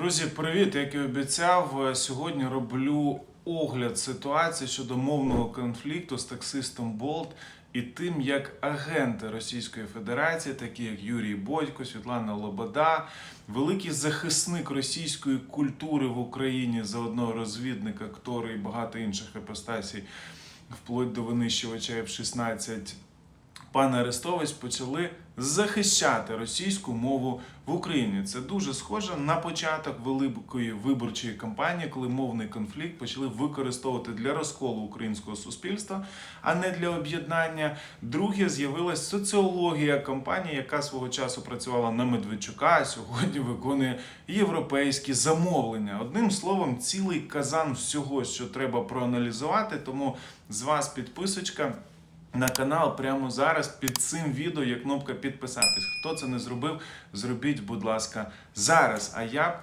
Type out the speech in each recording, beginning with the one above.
Друзі, привіт! Як і обіцяв, е, сьогодні роблю огляд ситуації щодо мовного конфлікту з таксистом Болт і тим, як агенти Російської Федерації, такі як Юрій Бодько, Світлана Лобода, великий захисник російської культури в Україні, заодно розвідник, актори і багато інших епостасій, вплоть до винищувача F-16, пан Арестович почали захищати російську мову в Україні. Це дуже схоже на початок великої виборчої кампанії, коли мовний конфлікт почали використовувати для розколу українського суспільства, а не для об'єднання. Друге, з'явилась соціологія кампанії, яка свого часу працювала на Медведчука, а сьогодні виконує європейські замовлення. Одним словом, цілий казан всього, що треба проаналізувати. Тому з вас підписочка на канал прямо зараз під цим відео є кнопка підписатись. Хто це не зробив, зробіть, будь ласка, зараз. А я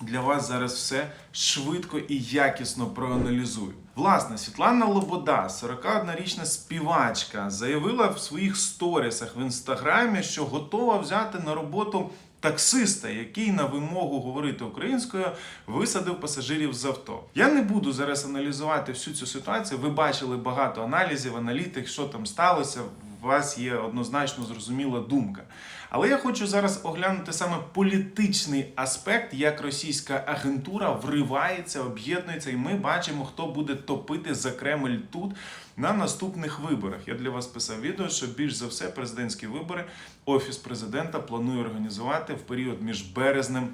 для вас зараз все швидко і якісно проаналізую. Власне, Світлана Лобода, 41-річна співачка, заявила в своїх сторісах в інстаграмі, що готова взяти на роботу таксиста, який на вимогу говорити українською висадив пасажирів з авто. Я не буду зараз аналізувати всю цю ситуацію. Ви бачили багато аналізів, аналітик, що там сталося. Вас є однозначно зрозуміла думка. Але я хочу зараз оглянути саме політичний аспект, як російська агентура вривається, об'єднується, і ми бачимо, хто буде топити за Кремль тут на наступних виборах. Я для вас писав відео, що більш за все президентські вибори офіс президента планує організувати в період між березнем.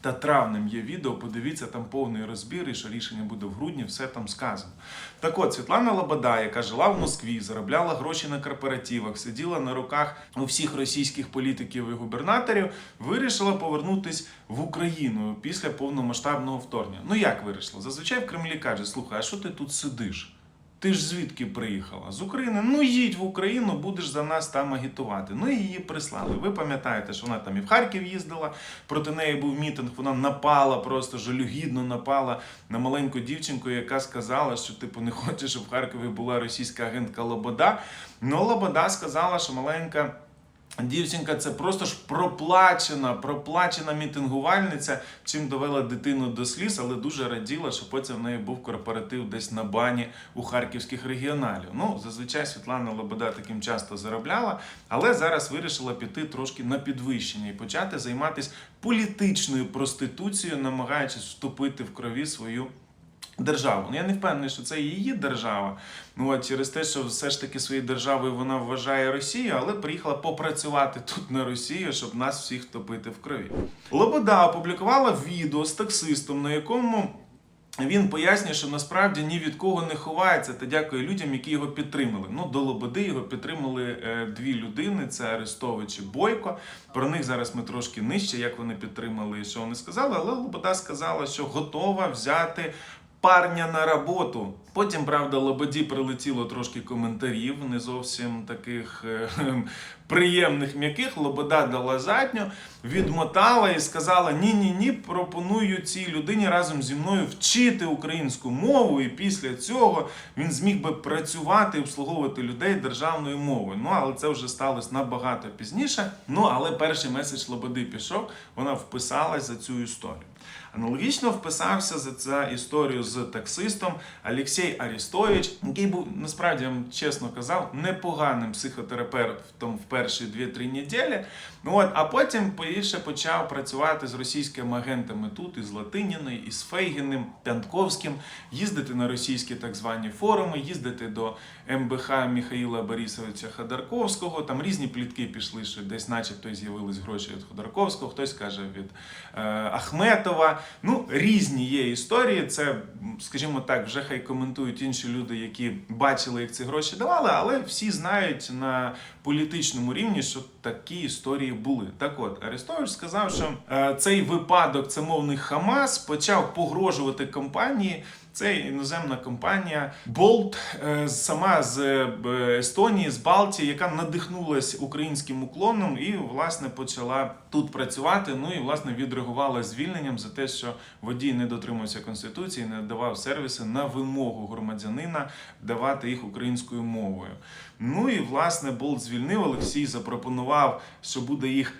Та травнем є відео, подивіться, там повний розбір, і що рішення буде в грудні, все там сказано. Так от, Світлана Лобода, яка жила в Москві, заробляла гроші на корпоративах, сиділа на руках у всіх російських політиків і губернаторів, вирішила повернутись в Україну після повномасштабного вторгнення. Ну як вирішила? Зазвичай в Кремлі каже: слухай, а що ти тут сидиш? Ти ж звідки приїхала? З України. Ну їдь в Україну, будеш за нас там агітувати. Ну і її прислали. Ви пам'ятаєте, що вона там і в Харків їздила, проти неї був мітинг, вона напала, просто жалюгідно напала на маленьку дівчинку, яка сказала, що типу не хоче, щоб в Харкові була російська агентка Лобода. Ну Лобода сказала, що маленька. Дівчинка це просто ж проплачена, проплачена мітингувальниця, чим довела дитину до сліз, але дуже раділа, що потім в неї був корпоратив десь на бані у харківських регіоналів. Ну, зазвичай Світлана Лобода таким часто заробляла, але зараз вирішила піти трошки на підвищення і почати займатися політичною проституцією, намагаючись вступити в крові свою. Державу. Ну я не впевнений, що це її держава. Ну от через те, що все ж таки своєю державою вона вважає Росію, але приїхала попрацювати тут на Росію, щоб нас всіх топити в крові. Лобода опублікувала відео з таксистом, на якому. Він пояснює, що насправді ні від кого не ховається та дякує людям, які його підтримали. Ну, до Лободи його підтримали е, дві людини: це Арестович і Бойко. Про них зараз ми трошки нижче, як вони підтримали і що вони сказали. Але Лобода сказала, що готова взяти парня на роботу. Потім, правда, Лободі прилетіло трошки коментарів, не зовсім таких е, приємних м'яких. Лобода дала задню, відмотала і сказала: ні, ні, ні, пропоную цій людині разом зі мною вчити українську мову, і після цього він зміг би працювати і обслуговувати людей державною мовою. Ну, але це вже сталося набагато пізніше. Ну, але перший меседж Лободи пішов, вона вписалась за цю історію. Аналогічно вписався за цю історію з таксистом Олексій Арістович, який був насправді я вам чесно казав непоганим психотерапевтом в перші 2-3 неділі. Ну от, а потім ще почав працювати з російськими агентами тут, із Латиніною, із Фейгіним, Пянтковським, їздити на російські так звані форуми, їздити до МБХ Михаїла Борисовича Ходорковського. Там різні плітки пішли, що десь, начебто, з'явились гроші від Ходорковського, хтось каже від е, Ахметова. Ну, різні є історії. Це, скажімо так, вже хай коментують інші люди, які бачили, як ці гроші давали, але всі знають на політичному рівні, що такі історії були. Так от, Арестович сказав, що е, цей випадок, це мовний Хамас, почав погрожувати компанії. Це іноземна компанія Bolt, е, сама з е, Естонії, з Балтії, яка надихнулася українським уклоном і власне почала тут працювати. Ну і власне відреагувала звільненням за те, що водій не дотримувався конституції, не давав сервіси на вимогу громадянина давати їх українською мовою. Ну і власне Болт звільнив. Олексій запропонував, що буде їх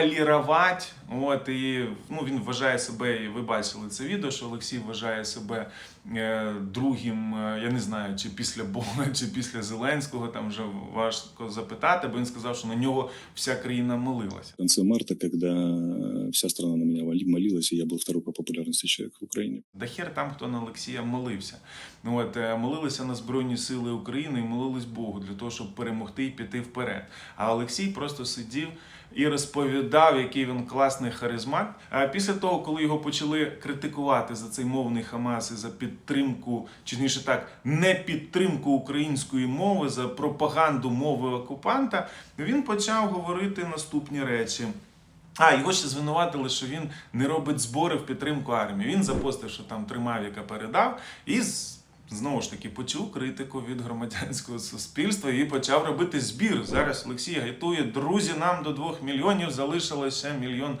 полірувати. От і ну він вважає себе, і ви бачили це відео, що Олексій вважає себе е, другим, е, я не знаю, чи після Бога, чи після Зеленського. Там вже важко запитати, бо він сказав, що на нього вся країна молилася. В конце марта, когда вся страна на меня моли- молилась, я был второй по популярности человек в Украине. Да хер там, хто на Олексія молився. Ну от е, молилися на Збройні Сили України і молились Богу для того, щоб перемогти і піти вперед. А Олексій просто сидів і розповідав, який він класний харизмат. А після того, коли його почали критикувати за цей мовний Хамас і за підтримку, чи ніше так, не підтримку української мови, за пропаганду мови окупанта, він почав говорити наступні речі. А, його ще звинуватили, що він не робить збори в підтримку армії. Він запостив, що там три мавіка передав, і знову ж таки почув критику від громадянського суспільства і почав робити збір. Зараз Олексій гайтує, друзі, нам до двох мільйонів залишилося мільйон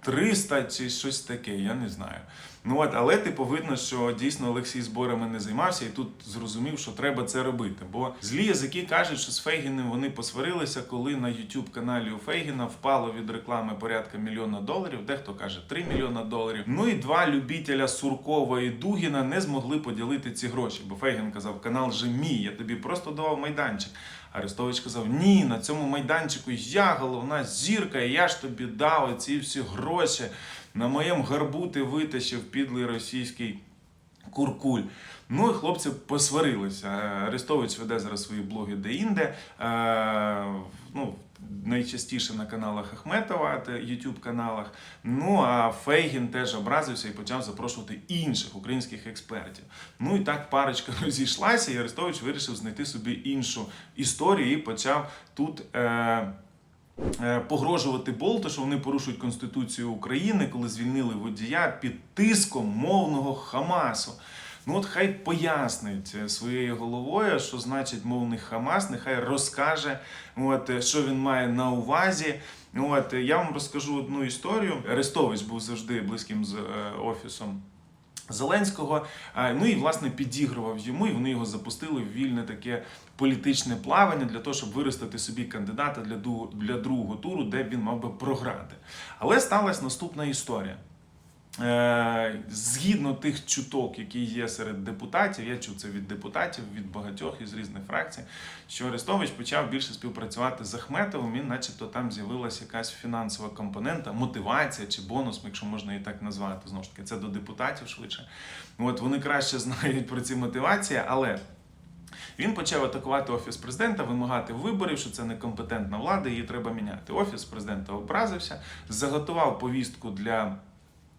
триста чи щось таке, я не знаю. Ну от, але типу видно, що дійсно Олексій зборами не займався і тут зрозумів, що треба це робити. Бо злі язики кажуть, що з Фейгіним вони посварилися, коли на youtube каналі у Фейгіна впало від реклами порядка мільйона доларів. Дехто каже 3 мільйона доларів. Ну і два любителя Суркова і Дугіна не змогли поділити ці гроші. Бо Фейгін казав, канал же мій, я тобі просто давав майданчик. Арестович казав: Ні, на цьому майданчику я головна зірка, і я ж тобі дав ці всі гроші. На моєму гарбу ти витащив підлий російський куркуль. Ну і хлопці посварилися. Е, Арестович веде зараз свої блоги де-інде. Е, ну, найчастіше на каналах Ахметова, та youtube каналах. Ну а Фейгін теж образився і почав запрошувати інших українських експертів. Ну і так парочка розійшлася, і Арестович вирішив знайти собі іншу історію і почав тут. Е- Погрожувати Болту, що вони порушують Конституцію України, коли звільнили водія під тиском мовного Хамасу. Ну от хай пояснить е, своєю головою, що значить мовний Хамас, нехай розкаже, от, е, що він має на увазі. От, е, я вам розкажу одну історію. Арестович був завжди близьким з е, офісом. Зеленського, А, ну і власне підігрував йому, і вони його запустили в вільне таке політичне плавання для того, щоб виростити собі кандидата для, для другого туру, де він мав би програти. Але сталася наступна історія. Е, Згідно тих чуток, які є серед депутатів, я чув це від депутатів, від багатьох із різних фракцій, що Арестович почав більше співпрацювати з Ахметовим, і начебто там з'явилася якась фінансова компонента, мотивація чи бонус, якщо можна її так назвати. Знову ж таки, це до депутатів швидше. От вони краще знають про ці мотивації, але. Він почав атакувати офіс президента, вимагати виборів, що це некомпетентна влада, її треба міняти. Офіс президента образився, заготував повістку для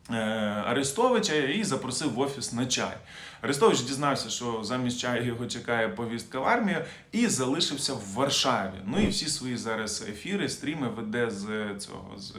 Арестовича і запросив в офіс на чай. Арестович дізнався, що замість чаю його чекає повістка в армію, і залишився в Варшаві. Ну і всі свої зараз ефіри, стріми веде з цього з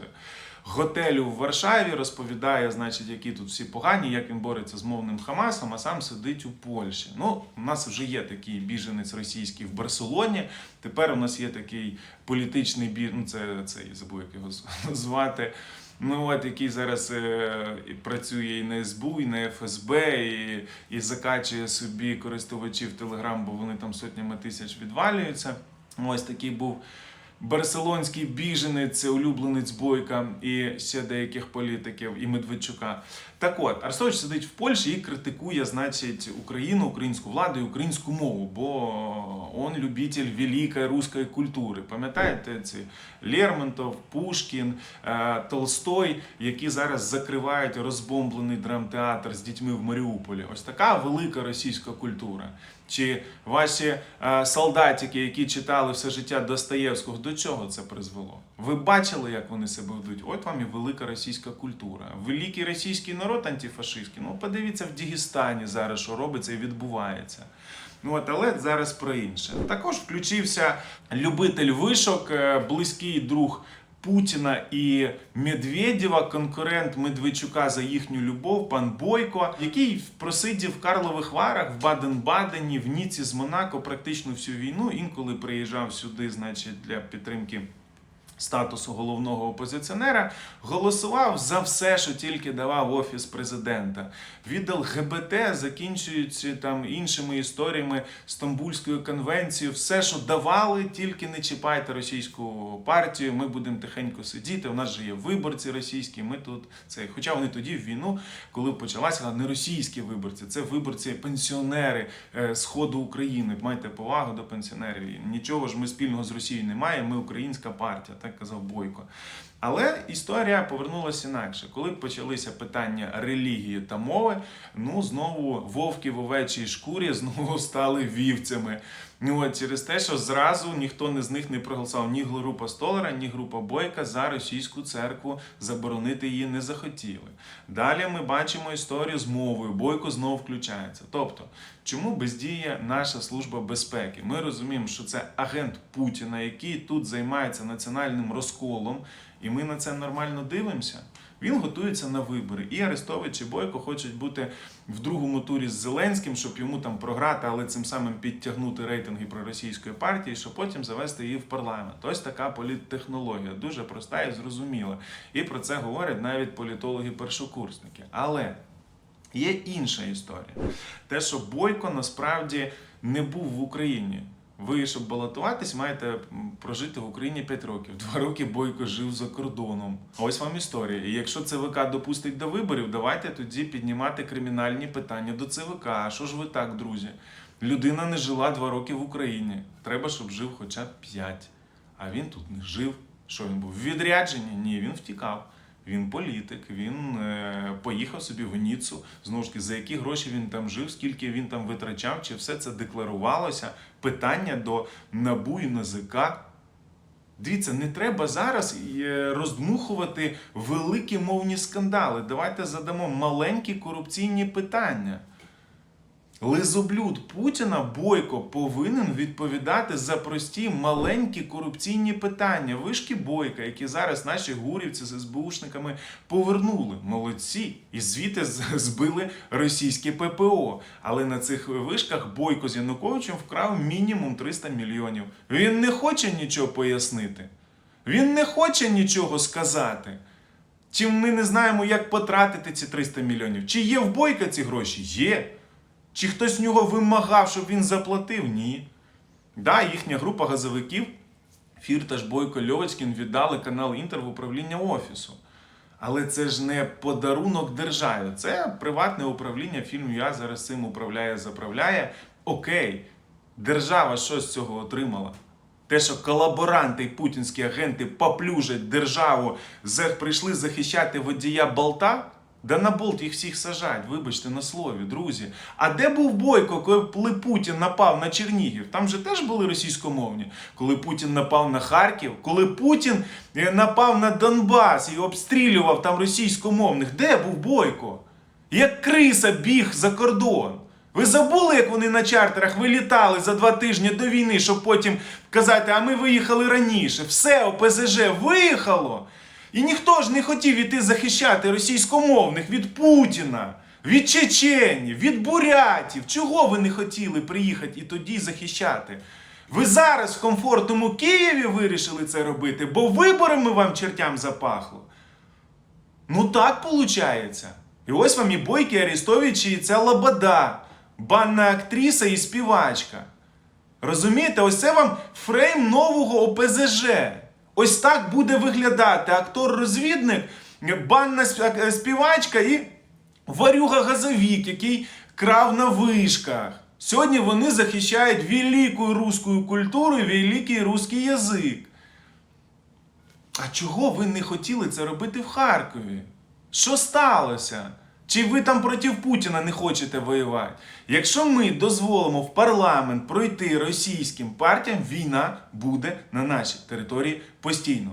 готелю в Варшаві, розповідає, значить, які тут всі погані, як він бореться з мовним Хамасом, а сам сидить у Польщі. Ну, у нас вже є такий біженець російський в Барселоні. Тепер у нас є такий політичний бі... ну це цей забув, як його звати. Ну от який зараз е, і працює і на СБУ, і на ФСБ, і, і закачує собі користувачів Телеграм, бо вони там сотнями тисяч відвалюються. Ось такий був барселонський біженець, улюбленець Бойка і ще деяких політиків, і Медведчука. Так от, Арестович сидить в Польщі і критикує, значить, Україну, українську владу і українську мову, бо он любитель великої руської культури. Пам'ятаєте ці Лермонтов, Пушкін, е, Толстой, які зараз закривають розбомблений драмтеатр з дітьми в Маріуполі. Ось така велика російська культура. Чи ваші е, солдатики, які читали все життя Достоєвського, до чого це призвело? Ви бачили, як вони себе ведуть? От вам і велика російська культура. Великий російський народ антифашистський. Ну подивіться в Дігестані зараз, що робиться і відбувається. Ну от, але зараз про інше. Також включився любитель вишок, е, близький друг Путіна і Медведєва, конкурент Медведчука за їхню любов, пан Бойко, який просидів в Карлових Варах, в Баден-Бадені, в Ніці з Монако практично всю війну. Інколи приїжджав сюди, значить, для підтримки статусу головного опозиціонера, голосував за все, що тільки давав офіс президента. Від ЛГБТ, закінчуючи там іншими історіями Стамбульською конвенцією, все, що давали, тільки не чіпайте російську партію. Ми будемо тихенько сидіти. У нас же є виборці російські. Ми тут це. Хоча вони тоді в війну, коли почалася, не російські виборці, це виборці пенсіонери е, сходу України. Майте повагу до пенсіонерів. Нічого ж ми спільного з Росією не маємо. Ми українська партія, так казав Бойко. Але історія повернулася інакше. Коли почалися питання релігії та мови, ну знову вовки в овечій шкурі знову стали вівцями. Ну через те, що зразу ніхто не з них не проголосував ні група Столара, ні група Бойка за російську церкву заборонити її не захотіли. Далі ми бачимо історію з мовою. Бойко знову включається. Тобто, чому бездіє наша служба безпеки? Ми розуміємо, що це агент Путіна, який тут займається національним розколом, і ми на це нормально дивимося. Він готується на вибори. І Арестович і Бойко хочуть бути в другому турі з Зеленським, щоб йому там програти, але цим самим підтягнути рейтинги проросійської партії, щоб потім завести її в парламент. Ось така політтехнологія, дуже проста і зрозуміла. І про це говорять навіть політологи-першокурсники. Але є інша історія. Те, що Бойко насправді не був в Україні. Ви, щоб балотуватись, маєте прожити в Україні 5 років. Два роки Бойко жив за кордоном. Ось вам історія. І якщо ЦВК допустить до виборів, давайте тоді піднімати кримінальні питання до ЦВК. А що ж ви так, друзі? Людина не жила два роки в Україні. Треба, щоб жив хоча б 5. А він тут не жив. Що він був? В відрядженні? Ні, він втікав. Він політик, він е, поїхав собі в Ніцу. Знову ж таки, за які гроші він там жив, скільки він там витрачав, чи все це декларувалося. Питання до НАБУ і НАЗК. Дивіться, не треба зараз е, роздмухувати великі мовні скандали. Давайте задамо маленькі корупційні питання. Лизоблюд Путіна Бойко повинен відповідати за прості маленькі корупційні питання. Вишки Бойка, які зараз наші гурівці з СБУшниками повернули. Молодці. І звідти збили російське ППО. Але на цих вишках Бойко з Януковичем вкрав мінімум 300 мільйонів. Він не хоче нічого пояснити. Він не хоче нічого сказати. Чи ми не знаємо, як потратити ці 300 мільйонів? Чи є в Бойка ці гроші? Є. Чи хтось в нього вимагав, щоб він заплатив? Ні. Да, їхня група газовиків Фірташ, Бойко, Льовочкін віддали канал Інтер в управління офісу. Але це ж не подарунок державі. Це приватне управління фільм Я зараз цим управляє, заправляє. Окей, держава що з цього отримала? Те, що колаборанти і путінські агенти поплюжать державу, прийшли захищати водія болта. Да на болт їх всіх сажать, вибачте на слові, друзі. А де був Бойко, коли Путін напав на Чернігів? Там же теж були російськомовні. Коли Путін напав на Харків, коли Путін е, напав на Донбас і обстрілював там російськомовних, де був Бойко? Як криса біг за кордон. Ви забули, як вони на чартерах вилітали за два тижні до війни, щоб потім казати, а ми виїхали раніше. Все, ОПЗЖ виїхало. І ніхто ж не хотів іти захищати російськомовних від Путіна, від чеченів, від бурятів. Чого ви не хотіли приїхати і тоді захищати? Ви зараз в комфортному Києві вирішили це робити, бо виборами вам чертям запахло. Ну так виходить. І ось вам і Бойки, і і ця Лобода, банна актриса і співачка. Розумієте, ось це вам фрейм нового ОПЗЖ. Ось так буде виглядати актор-розвідник, банна співачка і варюга газовік, який крав на вишках. Сьогодні вони захищають велику русську культуру великий русський язик. А чого ви не хотіли це робити в Харкові? Що сталося? Чи ви там проти Путіна не хочете воювати? Якщо ми дозволимо в парламент пройти російським партіям, війна буде на нашій території постійно.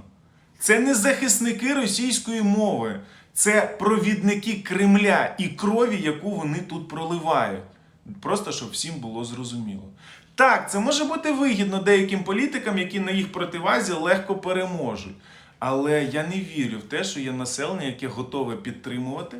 Це не захисники російської мови, це провідники Кремля і крові, яку вони тут проливають. Просто щоб всім було зрозуміло. Так, це може бути вигідно деяким політикам, які на їх противазі легко переможуть. Але я не вірю в те, що є населення, яке готове підтримувати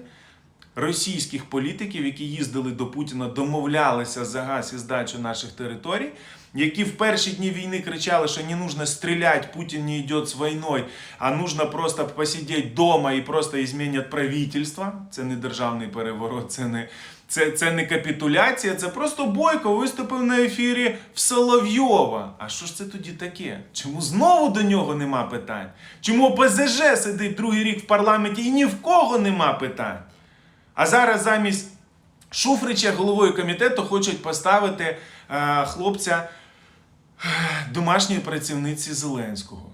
російських політиків, які їздили до Путіна, домовлялися за газ і здачу наших територій, які в перші дні війни кричали, що не нужно стріляти, Путін не йде з війною, а нужно просто посидіти вдома і просто змінять правительство. Це не державний переворот, це не, це, це не капітуляція, це просто Бойко виступив на ефірі в Соловйова. А що ж це тоді таке? Чому знову до нього нема питань? Чому ОПЗЖ сидить другий рік в парламенті і ні в кого нема питань? А зараз замість Шуфрича головою комітету хочуть поставити е, хлопця е, домашньої працівниці Зеленського,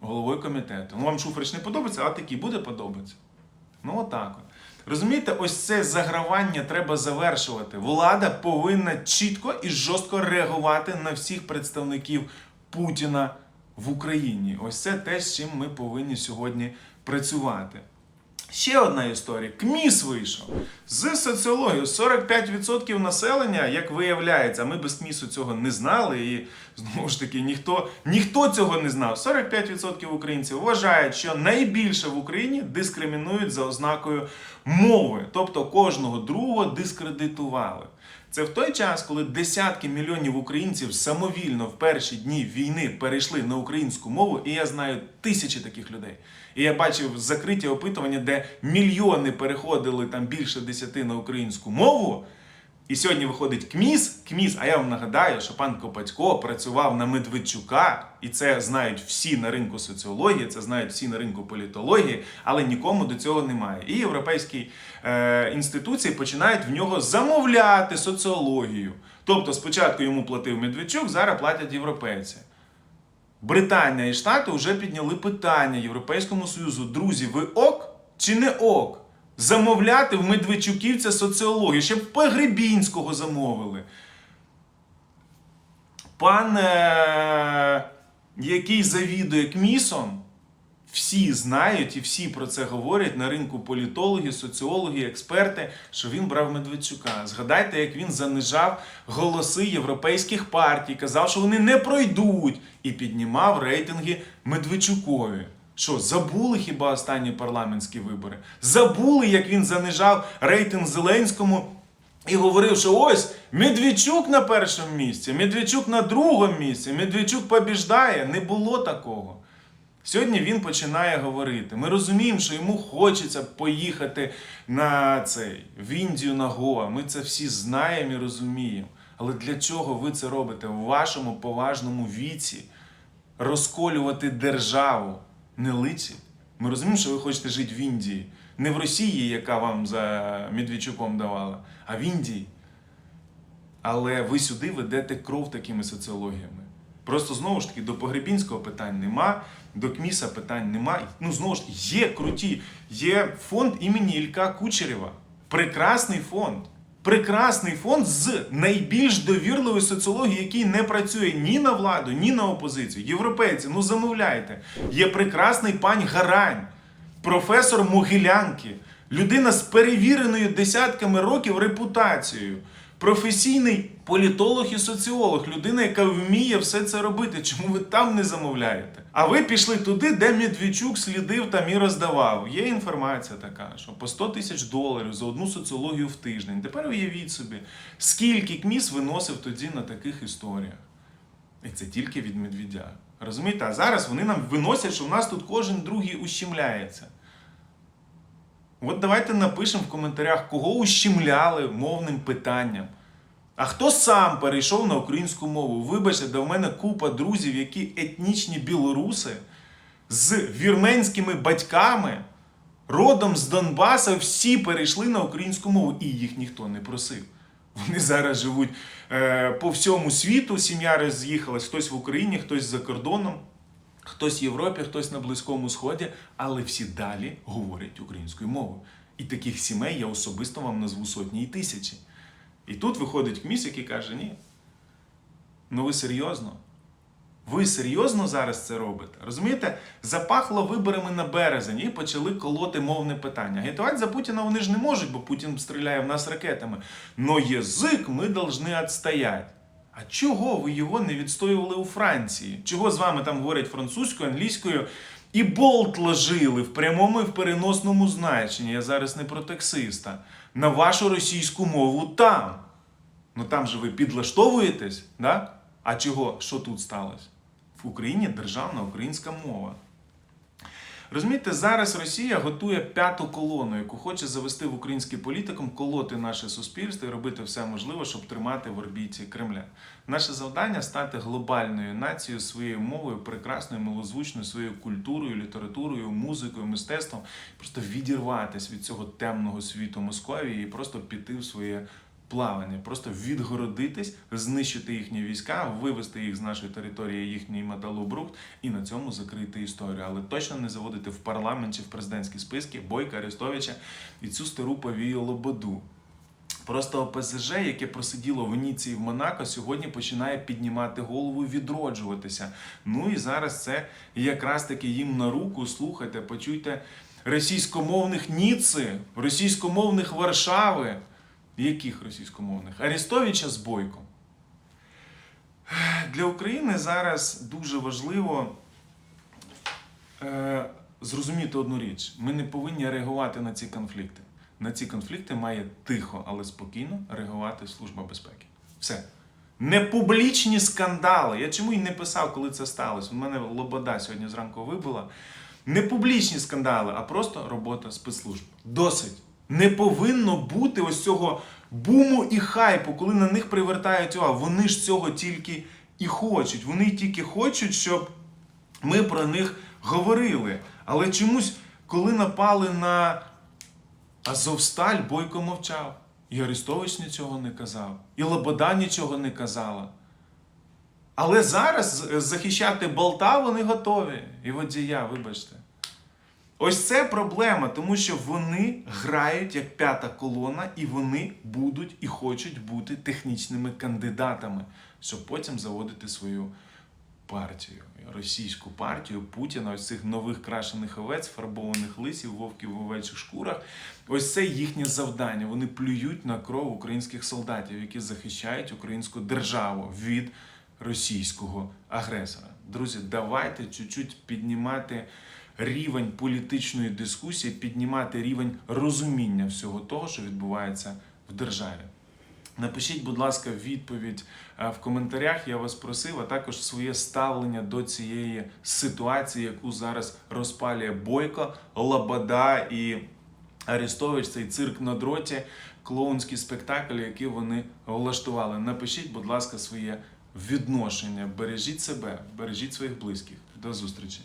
головою комітету. Ну вам Шуфрич не подобається, а такий буде подобатися. Ну, отак. От. Розумієте, ось це загравання треба завершувати. Влада повинна чітко і жорстко реагувати на всіх представників Путіна в Україні. Ось це те, з чим ми повинні сьогодні працювати. Ще одна історія. КМІС вийшов з соціології. 45% населення, як виявляється, ми без КМІСу цього не знали, і знову ж таки ніхто, ніхто цього не знав. 45% українців вважають, що найбільше в Україні дискримінують за ознакою мови, тобто кожного другого дискредитували. Це в той час, коли десятки мільйонів українців самовільно в перші дні війни перейшли на українську мову, і я знаю тисячі таких людей. І я бачив закриті опитування, де мільйони переходили там більше десяти на українську мову. І сьогодні виходить КМІС, КМІС, а я вам нагадаю, що пан Копатько працював на Медведчука, і це знають всі на ринку соціології, це знають всі на ринку політології, але нікому до цього немає. І європейські е, інституції починають в нього замовляти соціологію. Тобто спочатку йому платив Медведчук, зараз платять європейці. Британія і Штати вже підняли питання Європейському Союзу. Друзі, ви ок чи не ок? Замовляти в Медведчуківця соціологію, ще б Погребінського замовили. Пан, е- який завідує КМІСом, всі знають і всі про це говорять на ринку політологи, соціологи, експерти, що він брав Медведчука. Згадайте, як він занижав голоси європейських партій, казав, що вони не пройдуть, і піднімав рейтинги Медведчукові. Що, забули хіба останні парламентські вибори? Забули, як він занижав рейтинг Зеленському і говорив, що ось Медведчук на першому місці, Медведчук на другому місці, Медведчук побіждає. Не було такого. Сьогодні він починає говорити. Ми розуміємо, що йому хочеться поїхати на цей в Індію на Гоа. Ми це всі знаємо і розуміємо. Але для чого ви це робите в вашому поважному віці? Розколювати державу не личить. Ми розуміємо, що ви хочете жити в Індії. Не в Росії, яка вам за Медведчуком давала, а в Індії. Але ви сюди ведете кров такими соціологіями. Просто знову ж таки до Погребінського питань нема, до КМІСа питань нема. Ну, знову ж таки, є круті, є фонд імені Ілька Кучерєва. Прекрасний фонд. Прекрасний фонд з найбільш довірливої соціології, який не працює ні на владу, ні на опозицію. Європейці, ну замовляйте. Є прекрасний пань Гарань, професор Могилянки, людина з перевіреною десятками років репутацією. Професійний політолог і соціолог, людина, яка вміє все це робити. Чому ви там не замовляєте? А ви пішли туди, де Медведчук слідив там і роздавав. Є інформація така, що по 100 тисяч доларів за одну соціологію в тиждень. Тепер уявіть собі, скільки КМІС виносив тоді на таких історіях. І це тільки від медведя. Розумієте? А зараз вони нам виносять, що в нас тут кожен другий ущемляється. От давайте напишемо в коментарях, кого ущемляли мовним питанням. А хто сам перейшов на українську мову? Вибачте, де в мене купа друзів, які етнічні білоруси з вірменськими батьками, родом з Донбаса, всі перейшли на українську мову, і їх ніхто не просив. Вони зараз живуть е, по всьому світу. Сім'я роз'їхалась, хтось в Україні, хтось за кордоном, хтось в Європі, хтось на Близькому Сході, але всі далі говорять українською мовою. І таких сімей я особисто вам назву сотні і тисячі. І тут виходить КМІС, який каже: ні. Ну ви серйозно? Ви серйозно зараз це робите? Розумієте? Запахло виборами на березень і почали колоти мовне питання. Агітувати за Путіна вони ж не можуть, бо Путін стріляє в нас ракетами. Но язик ми повинні відстояти. А чого ви його не відстоювали у Франції? Чого з вами там говорять французькою, англійською і болт ложили в прямому і в переносному значенні. Я зараз не про таксиста. На вашу російську мову там. Ну там же ви підлаштовуєтесь, да? А чого? Що тут сталося? В Україні державна українська мова. Розумієте, зараз Росія готує п'яту колону, яку хоче завести в український політикум, колоти наше суспільство і робити все можливе, щоб тримати в орбіті Кремля. Наше завдання стати глобальною нацією своєю мовою, прекрасною, милозвучною, своєю культурою, літературою, музикою, мистецтвом, просто відірватися від цього темного світу Московії і просто піти в своє плавання, просто відгородитись, знищити їхні війська, вивести їх з нашої території, їхній металобрухт і на цьому закрити історію. Але точно не заводити в парламент чи в президентські списки Бойка Арестовича і цю стару повію Лободу. Просто ОПЗЖ, яке просиділо в Ніці і в Монако, сьогодні починає піднімати голову відроджуватися. Ну і зараз це якраз таки їм на руку. Слухайте, почуйте російськомовних Ніци, російськомовних Варшави. Яких російськомовних? Арестовича з Бойком. Для України зараз дуже важливо е, зрозуміти одну річ: ми не повинні реагувати на ці конфлікти. На ці конфлікти має тихо, але спокійно реагувати Служба безпеки. Все. Не публічні скандали. Я чому і не писав, коли це сталося. У мене лобода сьогодні зранку вибила. Не публічні скандали, а просто робота спецслужб. Досить. Не повинно бути ось цього буму і хайпу, коли на них привертають увагу. Вони ж цього тільки і хочуть. Вони тільки хочуть, щоб ми про них говорили. Але чомусь, коли напали на Азовсталь, Бойко мовчав. І Арестович нічого не казав, і Лобода нічого не казала. Але зараз захищати болта вони готові. І водія, вибачте. Ось це проблема, тому що вони грають як п'ята колона, і вони будуть і хочуть бути технічними кандидатами, щоб потім заводити свою партію, російську партію Путіна, ось цих нових крашених овець, фарбованих лисів, вовків в овечих шкурах. Ось це їхнє завдання. Вони плюють на кров українських солдатів, які захищають українську державу від російського агресора. Друзі, давайте чуть-чуть піднімати рівень політичної дискусії, піднімати рівень розуміння всього того, що відбувається в державі. Напишіть, будь ласка, відповідь е, в коментарях. Я вас просив, а також своє ставлення до цієї ситуації, яку зараз розпалює Бойко, Лабада і Арестович, цей цирк на дроті, клоунський спектакль, який вони влаштували. Напишіть, будь ласка, своє відношення. Бережіть себе, бережіть своїх близьких. До зустрічі.